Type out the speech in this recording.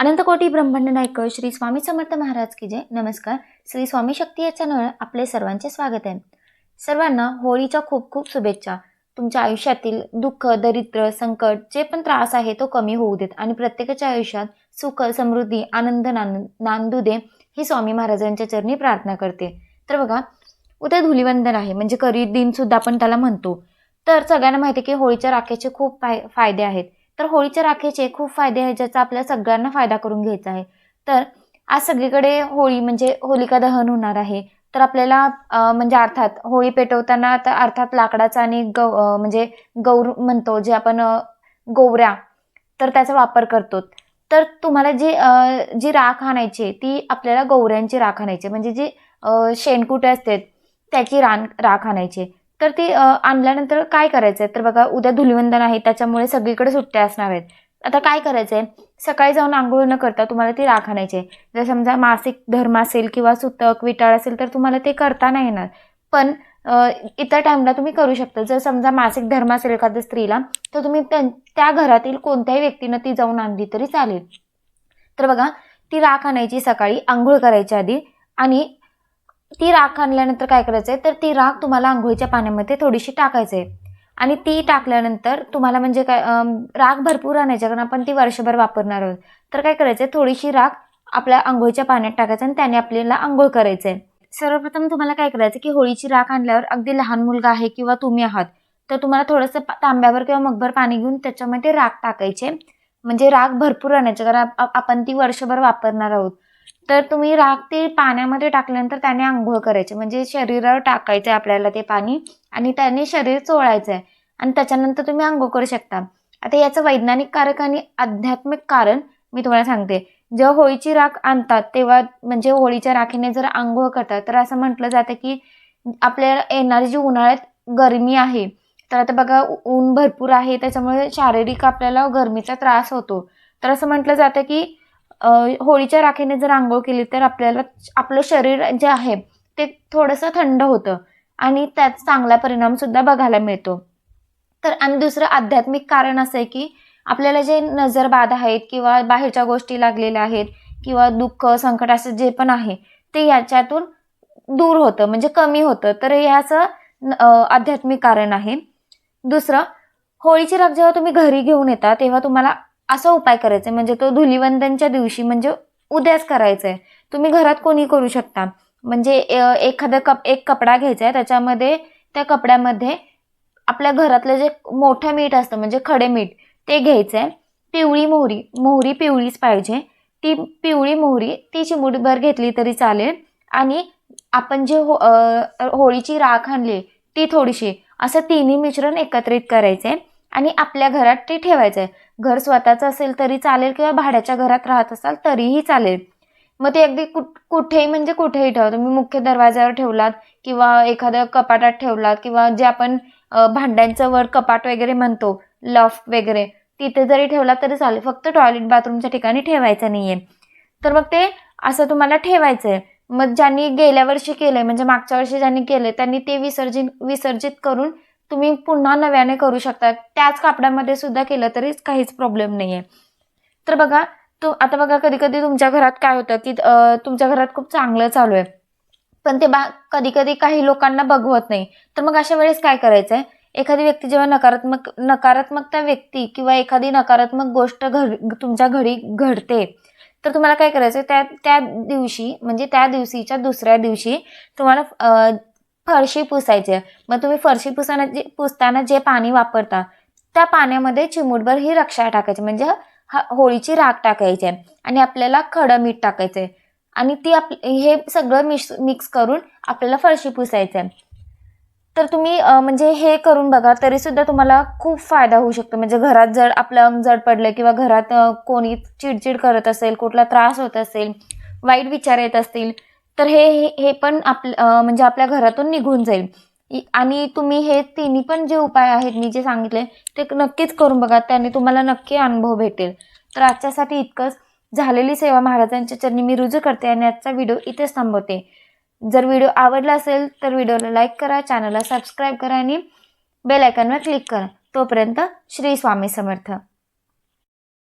अनंतकोटी ब्रह्मांड नायक श्री स्वामी समर्थ महाराज की जय. नमस्कार. श्री स्वामी शक्ती या चॅनल आपले सर्वांचे स्वागत आहे. सर्वांना होळीच्या खूप खूप शुभेच्छा. तुमच्या आयुष्यातील दुःख दरिद्र संकट जे पण त्रास आहे तो कमी होऊ देत आणि प्रत्येकाच्या आयुष्यात सुख समृद्धी आनंद नान नांदू दे ही स्वामी महाराजांच्या चरणी प्रार्थना करते. तर बघा उद्या धुलिवंदन आहे. म्हणजे करी दिन सुद्धा आपण त्याला म्हणतो. तर सगळ्यांना माहिती आहे की होळीच्या राखेचे खूप फाय फायदे आहेत. तर होळीच्या राखेचे खूप फायदे आहेत ज्याचा आपल्या सगळ्यांना फायदा करून घ्यायचा आहे. तर आज सगळीकडे होळी म्हणजे होलिका दहन होणार आहे. तर आपल्याला म्हणजे अर्थात होळी पेटवताना तर अर्थात लाकडाचा आणि गौ म्हणजे गौर म्हणतो जे आपण गोवऱ्या तर त्याचा वापर करतो तर तुम्हाला जी जी राख आणायची आहे, ती आपल्याला गौऱ्यांची राख आणायची म्हणजे जी शेणकुटे असतात त्याची रान राख आणायची तर ती आणल्यानंतर काय करायचं आहे तर बघा उद्या धुलिवंदन आहे त्याच्यामुळे सगळीकडे सुट्ट्या असणार आहेत. आता काय करायचं आहे सकाळी जाऊन आंघोळ न करता तुम्हाला ती राख आणायची आहे जर समजा मासिक धर्म असेल किंवा सुतक विटाळ असेल तर तुम्हाला ते करता नाही येणार. पण इतर टाईमला तुम्ही करू शकता. जर समजा मासिक धर्म असेल एखाद्या स्त्रीला तर तुम्ही त्या त्या घरातील कोणत्याही व्यक्तीनं ती जाऊन आणली तरी चालेल. तर बघा ती राख आणायची सकाळी आंघोळ करायच्या आधी आणि ती राख आणल्यानंतर काय करायचं आहे तर ती राख तुम्हाला आंघोळीच्या पाण्यामध्ये थोडीशी टाकायचं आहे आणि ती टाकल्यानंतर तुम्हाला म्हणजे काय राख भरपूर आणायची कारण आपण ती वर्षभर वापरणार आहोत. तर काय करायचं आहे थोडीशी राख आपल्या आंघोळीच्या पाण्यात टाकायचं आणि त्याने आपल्याला आंघोळ करायचं आहे सर्वप्रथम तुम्हाला काय करायचं की होळीची राख आणल्यावर अगदी लहान मुलगा आहे किंवा तुम्ही आहात तर तुम्हाला थोडंसं तांब्यावर किंवा मगभर पाणी घेऊन त्याच्यामध्ये राख टाकायचे. म्हणजे राख भरपूर आणायचे कारण आपण ती वर्षभर वापरणार आहोत. तर तुम्ही राख ते पाण्यामध्ये टाकल्यानंतर त्याने आंघोळ करायची. म्हणजे शरीरावर टाकायचं आहे आपल्याला ते पाणी आणि त्याने शरीर चोळायचं आहे आणि त्याच्यानंतर तुम्ही आंघोळ करू शकता. आता याचं वैज्ञानिक कारक आणि आध्यात्मिक कारण मी तुम्हाला सांगते. जेव्हा होळीची राख आणतात तेव्हा म्हणजे होळीच्या राखीने जर आंघोळ करतात तर असं म्हटलं जातं की आपल्याला येणारी जी उन्हाळ्यात गरमी आहे तर आता बघा ऊन भरपूर आहे त्याच्यामुळे शारीरिक आपल्याला गरमीचा त्रास होतो. तर असं म्हटलं जातं की होळीच्या राखेने जर आंघोळ केली तर आपल्याला आपलं शरीर जे आहे ते थोडंसं थंड होतं आणि त्यात चांगला परिणामसुद्धा बघायला मिळतो. तर आणि दुसरं आध्यात्मिक कारण असं आहे की आपल्याला जे नजरबाध आहेत किंवा बाहेरच्या गोष्टी लागलेल्या आहेत किंवा दुःख संकट असं जे पण आहे ते याच्यातून दूर होतं म्हणजे कमी होतं. तर हे असं न- आध्यात्मिक कारण आहे. दुसरं होळीची राख जेव्हा तुम्ही घरी घेऊन येता तेव्हा तुम्हाला असा उपाय करायचा आहे म्हणजे तो धुलिवंदनच्या दिवशी म्हणजे उद्याच करायचं आहे तुम्ही घरात कोणी करू शकता. म्हणजे एखादा कप एक कपडा घ्यायचा आहे त्याच्यामध्ये त्या कपड्यामध्ये आपल्या घरातलं जे मोठं मीठ असतं म्हणजे खडे मीठ ते घ्यायचं आहे पिवळी मोहरी मोहरी पिवळीच पाहिजे. ती पिवळी मोहरी ती चिमुटभर घेतली तरी चालेल. आणि आपण जे हो होळीची राख आणली ती थोडीशी असं तिन्ही मिश्रण एकत्रित करायचं आहे आणि आपल्या घरात ते ठेवायचं आहे घर स्वतःचं असेल तरी चालेल किंवा भाड्याच्या घरात राहत असाल तरीही चालेल. मग ते अगदी कुठ कुठेही म्हणजे कुठेही ठेवा. तुम्ही मुख्य दरवाज्यावर ठेवलात किंवा एखाद्या कपाटात ठेवलात किंवा जे आपण भांड्यांचं वर कपाट वगैरे म्हणतो लॉफ्ट वगैरे तिथे जरी ठेवला तरी चालेल. फक्त टॉयलेट बाथरूमच्या ठिकाणी ठेवायचं नाही आहे तर मग ते असं तुम्हाला ठेवायचं आहे मग ज्यांनी गेल्या वर्षी केलं आहे म्हणजे मागच्या वर्षी ज्यांनी केलं आहे त्यांनी ते विसर्जित विसर्जित करून तुम्ही पुन्हा नव्याने करू शकता. त्याच कापडामध्ये सुद्धा केलं तरी काहीच प्रॉब्लेम नाही आहे तर बघा तू आता बघा कधी कधी तुमच्या घरात काय होतं की तुमच्या घरात खूप चांगलं चालू आहे. पण ते बा कधी कधी काही लोकांना बघवत नाही. तर मग अशा वेळेस काय करायचं आहे एखादी व्यक्ती जेव्हा नकारात्मक नकारात्मकता व्यक्ती किंवा एखादी नकारात्मक गोष्ट घर तुमच्या घरी घडते तर तुम्हाला काय करायचं त्या त्या दिवशी म्हणजे त्या दिवशीच्या दुसऱ्या दिवशी तुम्हाला फरशी पुसायची. आहे मग तुम्ही फरशी पुसाना जे पुसताना जे पाणी वापरता त्या पाण्यामध्ये चिमूटभर ही रक्षा टाकायची. म्हणजे हा होळीची राख टाकायची आहे आणि आपल्याला खडं मीठ टाकायचं. आहे आणि ती आप हे सगळं मिक्स मिक्स करून आपल्याला फरशी पुसायचं. आहे तर तुम्ही म्हणजे हे करून बघा तरीसुद्धा तुम्हाला खूप फायदा होऊ शकतो. म्हणजे घरात जर आपलं अंग जड पडलं किंवा घरात कोणी चिडचिड करत असेल कुठला त्रास होत असेल वाईट विचार येत असतील तर हे हे- हे पण आप म्हणजे आपल्या घरातून निघून जाईल. इ- आणि तुम्ही हे तिन्ही पण जे उपाय आहेत मी जे सांगितले ते नक्कीच करून बघा. त्याने तुम्हाला नक्की अनुभव भेटेल. तर आजच्यासाठी इतकंच. झालेली सेवा महाराजांच्या चरणी मी रुजू करते आणि आजचा व्हिडिओ इथेच थांबवते. जर व्हिडिओ आवडला असेल तर व्हिडिओला लाईक करा चॅनलला सबस्क्राईब करा आणि बेल आयकॉनवर क्लिक करा. तोपर्यंत श्री स्वामी समर्थ.